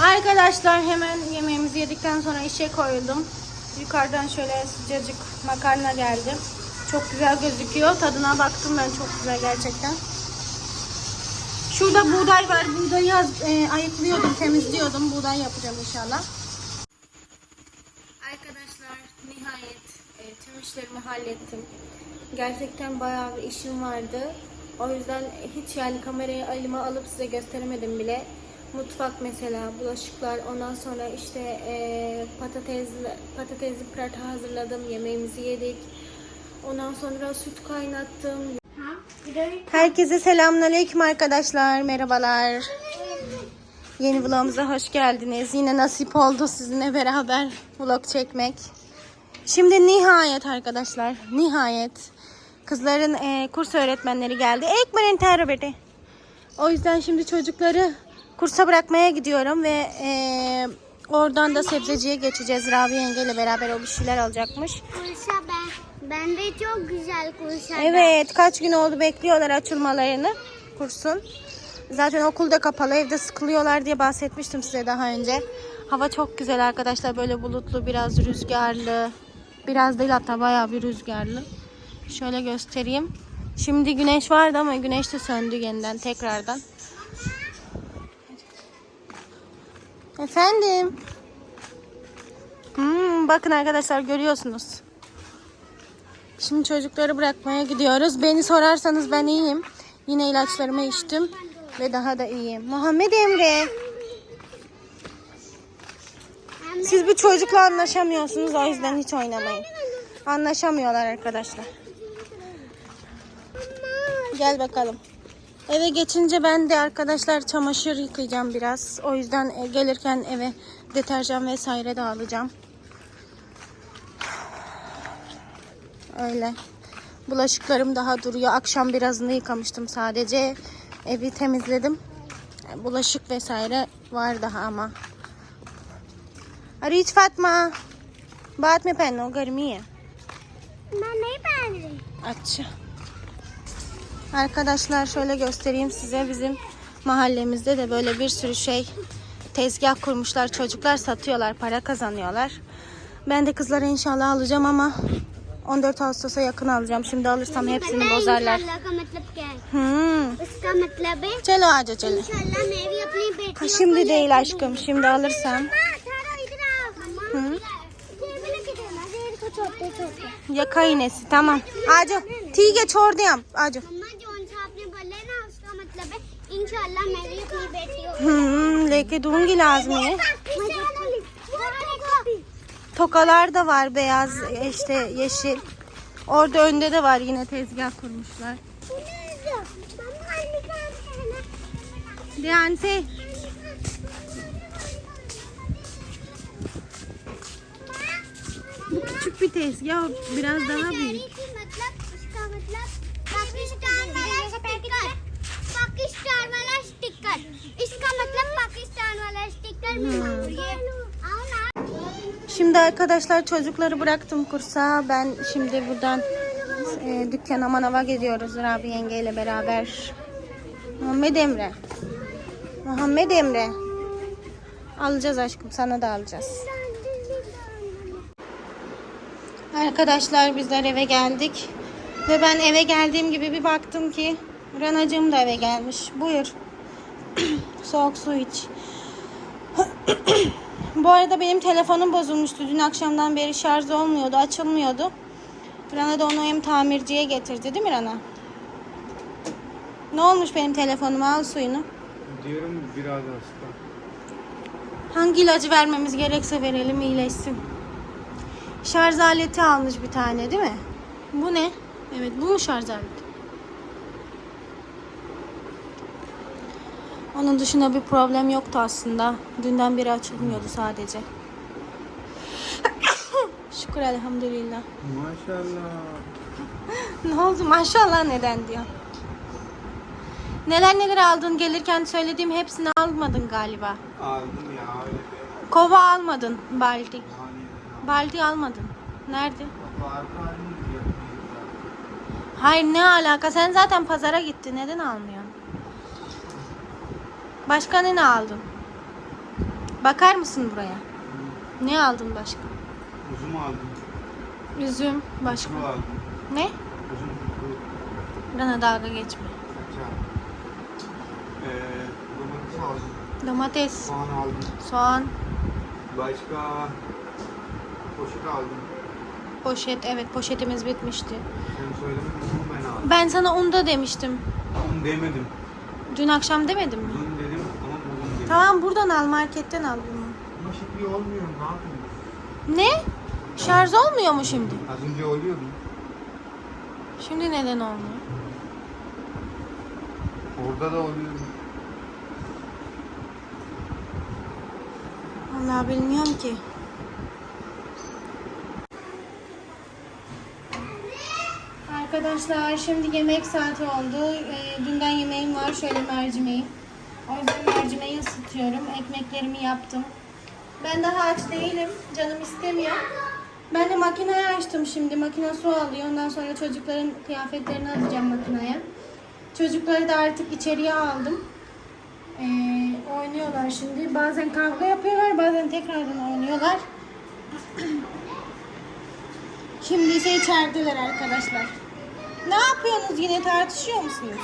Arkadaşlar hemen yemeğimizi yedikten sonra işe koyuldum. Yukarıdan şöyle sıcacık makarna geldi. Çok güzel gözüküyor. Tadına baktım ben çok güzel gerçekten. Şurada buğday var. Buğdayı e, ayıklıyordum, temizliyordum. Buğday yapacağım inşallah. Arkadaşlar nihayet e, tüm işlerimi hallettim. Gerçekten bayağı bir işim vardı. O yüzden hiç yani kamerayı elime alıp size gösteremedim bile. Mutfak mesela, bulaşıklar, ondan sonra işte e, patatesli, patatesli pırata hazırladım, yemeğimizi yedik. Ondan sonra süt kaynattım. Herkese selamünaleyküm arkadaşlar, merhabalar. Yeni vlogumuza hoş geldiniz. Yine nasip oldu sizinle beraber vlog çekmek. Şimdi nihayet arkadaşlar, nihayet kızların e, kurs öğretmenleri geldi. Ekmeğin terörü. O yüzden şimdi çocukları kursa bırakmaya gidiyorum ve e, oradan da sebzeciye geçeceğiz. Rabi yengeyle beraber o bir şeyler alacakmış. Kursa ben. Ben de çok güzel kursa. Evet, kaç gün oldu bekliyorlar açılmalarını kursun. Zaten okulda kapalı, evde sıkılıyorlar diye bahsetmiştim size daha önce. Hava çok güzel arkadaşlar, böyle bulutlu, biraz rüzgarlı. Biraz değil hatta bayağı bir rüzgarlı. Şöyle göstereyim. Şimdi güneş vardı ama güneş de söndü yeniden tekrardan. Efendim. Hmm, bakın arkadaşlar görüyorsunuz. Şimdi çocukları bırakmaya gidiyoruz. Beni sorarsanız ben iyiyim. Yine ilaçlarımı içtim ve daha da iyiyim. Muhammed Emre. Siz bir çocukla anlaşamıyorsunuz o yüzden hiç oynamayın. Anlaşamıyorlar arkadaşlar. Gel bakalım. Eve geçince ben de arkadaşlar çamaşır yıkayacağım biraz. O yüzden e, gelirken eve deterjan vesaire de alacağım. Öyle. Bulaşıklarım daha duruyor. Akşam birazını yıkamıştım sadece. Evi temizledim. Bulaşık vesaire var daha ama. Arıç Fatma. बात में पहनो गर्मी है Ben neyi beğendim? अच्छा Arkadaşlar şöyle göstereyim size bizim mahallemizde de böyle bir sürü şey tezgah kurmuşlar. Çocuklar satıyorlar, para kazanıyorlar. Ben de kızlara inşallah alacağım ama 14 Ağustos'a yakın alacağım. Şimdi alırsam hepsini bozarlar. Hmm. Çelo ağaca çelo. Ha şimdi değil aşkım. Şimdi alırsam. Hı. Yaka iğnesi tamam. Ağaca. ठीक है छोड़ दिया ağaca. मम्मा जोन सा आपने बोले ना उसका मतलब है इंशाल्लाह मैं भी अपनी बेटियों Hmm, लेके दूंगी लाजमी. को Tokalar da var beyaz işte yeşil. Orada önde de var yine tezgah kurmuşlar. ध्यान से küçük bir tezgah o biraz daha büyük. मतलब उसका मतलब पाकिस्तान वाला स्टिकर पाकिस्तान वाला स्टिकर इसका मतलब पाकिस्तान वाला स्टिकर भी ये आओ ना Şimdi arkadaşlar çocukları bıraktım kursa. Ben şimdi buradan e, dükkana manava gidiyoruz Rabi yengeyle beraber. Muhammed Emre. Muhammed Emre. Alacağız aşkım sana da alacağız. Arkadaşlar bizler eve geldik. Ve ben eve geldiğim gibi bir baktım ki Ranacığım da eve gelmiş. Buyur. Soğuk su iç. Bu arada benim telefonum bozulmuştu. Dün akşamdan beri şarj olmuyordu, açılmıyordu. Rana da onu hem tamirciye getirdi değil mi Rana? Ne olmuş benim telefonuma? Al suyunu. Diyorum biraz hasta. Hangi ilacı vermemiz gerekse verelim iyileşsin. Şarj aleti almış bir tane değil mi? Bu ne? Evet bu mu şarj aleti? Onun dışında bir problem yoktu aslında. Dünden beri açılmıyordu sadece. Şükür elhamdülillah. Maşallah. Ne oldu maşallah neden diyor. Neler neler aldın gelirken söylediğim hepsini almadın galiba. Aldım ya öyle bir. Kova almadın baldi. Baldi almadın. Nerede? Hayır ne alaka? Sen zaten pazara gittin. Neden almıyorsun? Başka ne aldın? Bakar mısın buraya? Ne aldın başka? Uzun aldım. Üzüm başka. Kuru aldım. Ne? Kuru. Bana dalga geçme. Ee, domates aldım. Domates, Soğan aldım. soğan, Başka poşet aldım. poşet. Evet poşetimiz bitmişti. Sen söylemedin un ben aldım. Ben sana unda demiştim. Un demedim. Dün akşam demedim mi? Un dedim ama un dedim. Tamam buradan al marketten al bunu. Ama şimdi olmuyor. Ne yapayım? Ne? Şarj olmuyor mu şimdi? Az önce oluyordu. Şimdi neden olmuyor? Orada da oluyordu. Vallahi bilmiyorum ki. Arkadaşlar şimdi yemek saati oldu. Ee, dünden yemeğim var. Şöyle mercimeğim. O yüzden mercimeği ısıtıyorum. Ekmeklerimi yaptım. Ben daha aç değilim. Canım istemiyor. Ben de makineyi açtım şimdi. Makine su alıyor. Ondan sonra çocukların kıyafetlerini alacağım makineye. Çocukları da artık içeriye aldım. Ee, oynuyorlar şimdi. Bazen kavga yapıyorlar, bazen tekrardan oynuyorlar. Şimdi ise içerideler arkadaşlar. Ne yapıyorsunuz yine tartışıyor musunuz?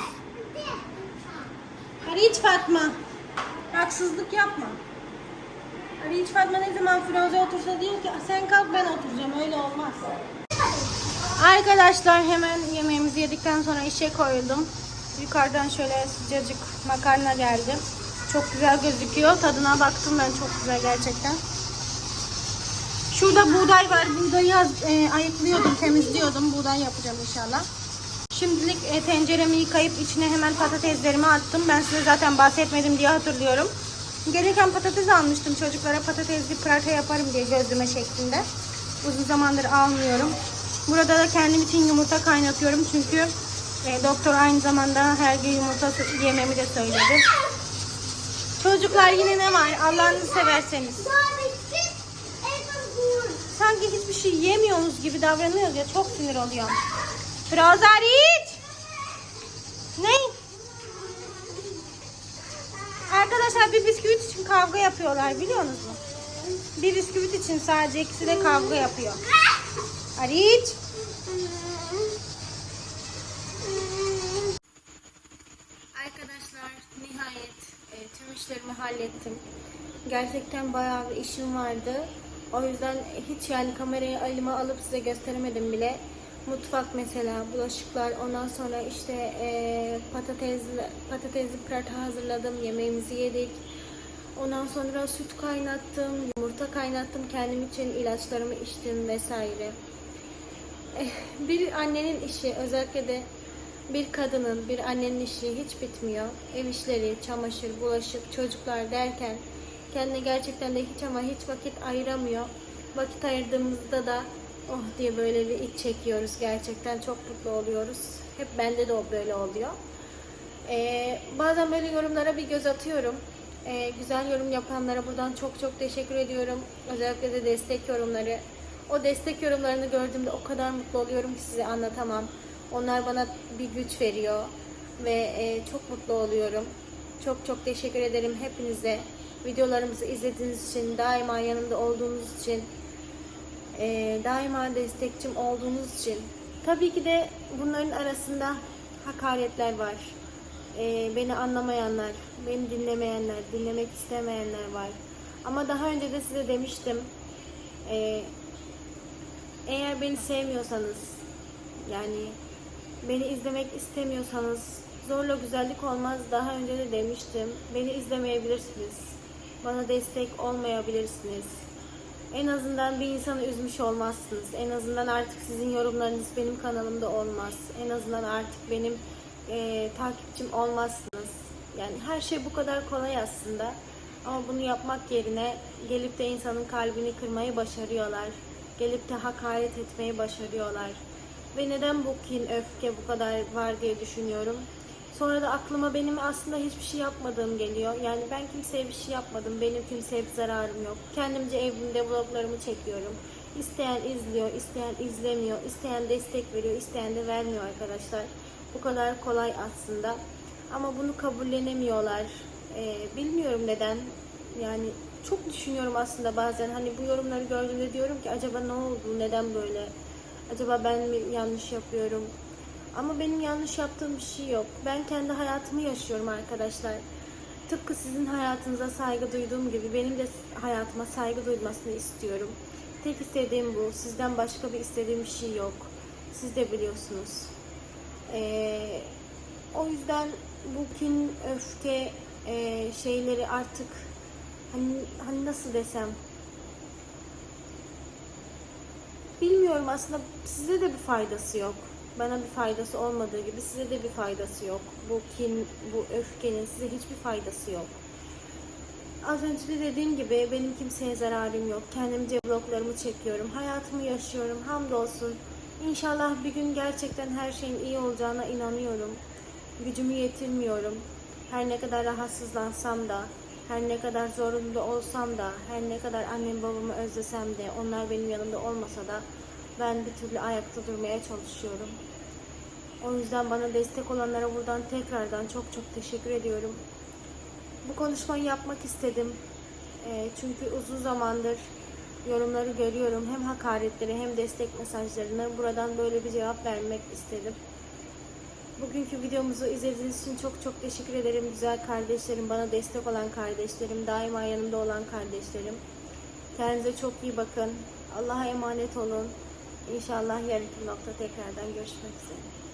Hadi Fatma. Haksızlık yapma. Hadi Fatma ne zaman Firuze otursa diyor ki sen kalk ben oturacağım öyle olmaz. Arkadaşlar hemen yemeğimizi yedikten sonra işe koyuldum. Yukarıdan şöyle sıcacık makarna geldi. Çok güzel gözüküyor. Tadına baktım ben çok güzel gerçekten. Şurada buğday var. Buğdayı az, e, ayıklıyordum, temizliyordum. Buğday yapacağım inşallah. Şimdilik e, tenceremi yıkayıp içine hemen patateslerimi attım. Ben size zaten bahsetmedim diye hatırlıyorum. Gelirken patates almıştım. Çocuklara patatesli pırata yaparım diye gözleme şeklinde. Uzun zamandır almıyorum. Burada da kendim için yumurta kaynatıyorum. Çünkü e, doktor aynı zamanda her gün yumurta yememi de söyledi. Çocuklar yine ne var? Allah'ını severseniz. Sanki hiçbir şey yemiyorsunuz gibi davranıyoruz ya. Çok sinir oluyorum. Frozer hiç. Ne? Arkadaşlar bir bisküvit için kavga yapıyorlar biliyor musunuz? Bir bisküvit için sadece ikisi de kavga yapıyor. Ariç. Arkadaşlar nihayet e, tüm işlerimi hallettim. Gerçekten bayağı bir işim vardı. O yüzden hiç yani kamerayı elime alıp size gösteremedim bile. Mutfak mesela, bulaşıklar, ondan sonra işte e, patatesli, patatesli pırata hazırladım, yemeğimizi yedik. Ondan sonra süt kaynattım, yumurta kaynattım, kendim için ilaçlarımı içtim vesaire. Eh, Bir annenin işi özellikle de bir kadının, bir annenin işi hiç bitmiyor. Ev işleri, çamaşır, bulaşık, çocuklar derken kendine gerçekten de hiç ama hiç vakit ayıramıyor. Vakit ayırdığımızda da oh diye böyle bir iç çekiyoruz. Gerçekten çok mutlu oluyoruz. Hep bende de o böyle oluyor. Ee, bazen böyle yorumlara bir göz atıyorum. Ee, güzel yorum yapanlara buradan çok çok teşekkür ediyorum. Özellikle de destek yorumları. O destek yorumlarını gördüğümde o kadar mutlu oluyorum ki size anlatamam. Onlar bana bir güç veriyor ve e, çok mutlu oluyorum. Çok çok teşekkür ederim hepinize. Videolarımızı izlediğiniz için, daima yanımda olduğunuz için, e, daima destekçim olduğunuz için. Tabii ki de bunların arasında hakaretler var. E, beni anlamayanlar, beni dinlemeyenler, dinlemek istemeyenler var. Ama daha önce de size demiştim. E, eğer beni sevmiyorsanız, yani beni izlemek istemiyorsanız zorla güzellik olmaz. Daha önce de demiştim. Beni izlemeyebilirsiniz. Bana destek olmayabilirsiniz. En azından bir insanı üzmüş olmazsınız. En azından artık sizin yorumlarınız benim kanalımda olmaz. En azından artık benim e, takipçim olmazsınız. Yani her şey bu kadar kolay aslında. Ama bunu yapmak yerine gelip de insanın kalbini kırmayı başarıyorlar. Gelip de hakaret etmeyi başarıyorlar. Ve neden bu kin, öfke bu kadar var diye düşünüyorum. Sonra da aklıma benim aslında hiçbir şey yapmadığım geliyor. Yani ben kimseye bir şey yapmadım. Benim kimseye bir zararım yok. Kendimce evimde vloglarımı çekiyorum. İsteyen izliyor, isteyen izlemiyor, isteyen destek veriyor, isteyen de vermiyor arkadaşlar. Bu kadar kolay aslında. Ama bunu kabullenemiyorlar. Ee, bilmiyorum neden. Yani çok düşünüyorum aslında bazen. Hani bu yorumları gördüğümde diyorum ki acaba ne oldu? Neden böyle? Acaba ben mi yanlış yapıyorum? Ama benim yanlış yaptığım bir şey yok. Ben kendi hayatımı yaşıyorum arkadaşlar. Tıpkı sizin hayatınıza saygı duyduğum gibi benim de hayatıma saygı duyulmasını istiyorum. Tek istediğim bu. Sizden başka bir istediğim bir şey yok. Siz de biliyorsunuz. Ee, o yüzden bu kin, öfke e, şeyleri artık hani, hani nasıl desem bilmiyorum aslında size de bir faydası yok. Bana bir faydası olmadığı gibi size de bir faydası yok. Bu kin, bu öfkenin size hiçbir faydası yok. Az önce de dediğim gibi benim kimseye zararım yok. Kendimce vloglarımı çekiyorum. Hayatımı yaşıyorum. Hamdolsun. İnşallah bir gün gerçekten her şeyin iyi olacağına inanıyorum. Gücümü yetirmiyorum. Her ne kadar rahatsızlansam da, her ne kadar zorunda olsam da, her ne kadar annem babamı özlesem de, onlar benim yanımda olmasa da ben bir türlü ayakta durmaya çalışıyorum. O yüzden bana destek olanlara buradan tekrardan çok çok teşekkür ediyorum. Bu konuşmayı yapmak istedim. Eee, çünkü uzun zamandır yorumları görüyorum. Hem hakaretleri hem destek mesajlarını. Buradan böyle bir cevap vermek istedim. Bugünkü videomuzu izlediğiniz için çok çok teşekkür ederim. Güzel kardeşlerim, bana destek olan kardeşlerim, daima yanımda olan kardeşlerim. Kendinize çok iyi bakın. Allah'a emanet olun. İnşallah yarınki nokta tekrardan görüşmek üzere.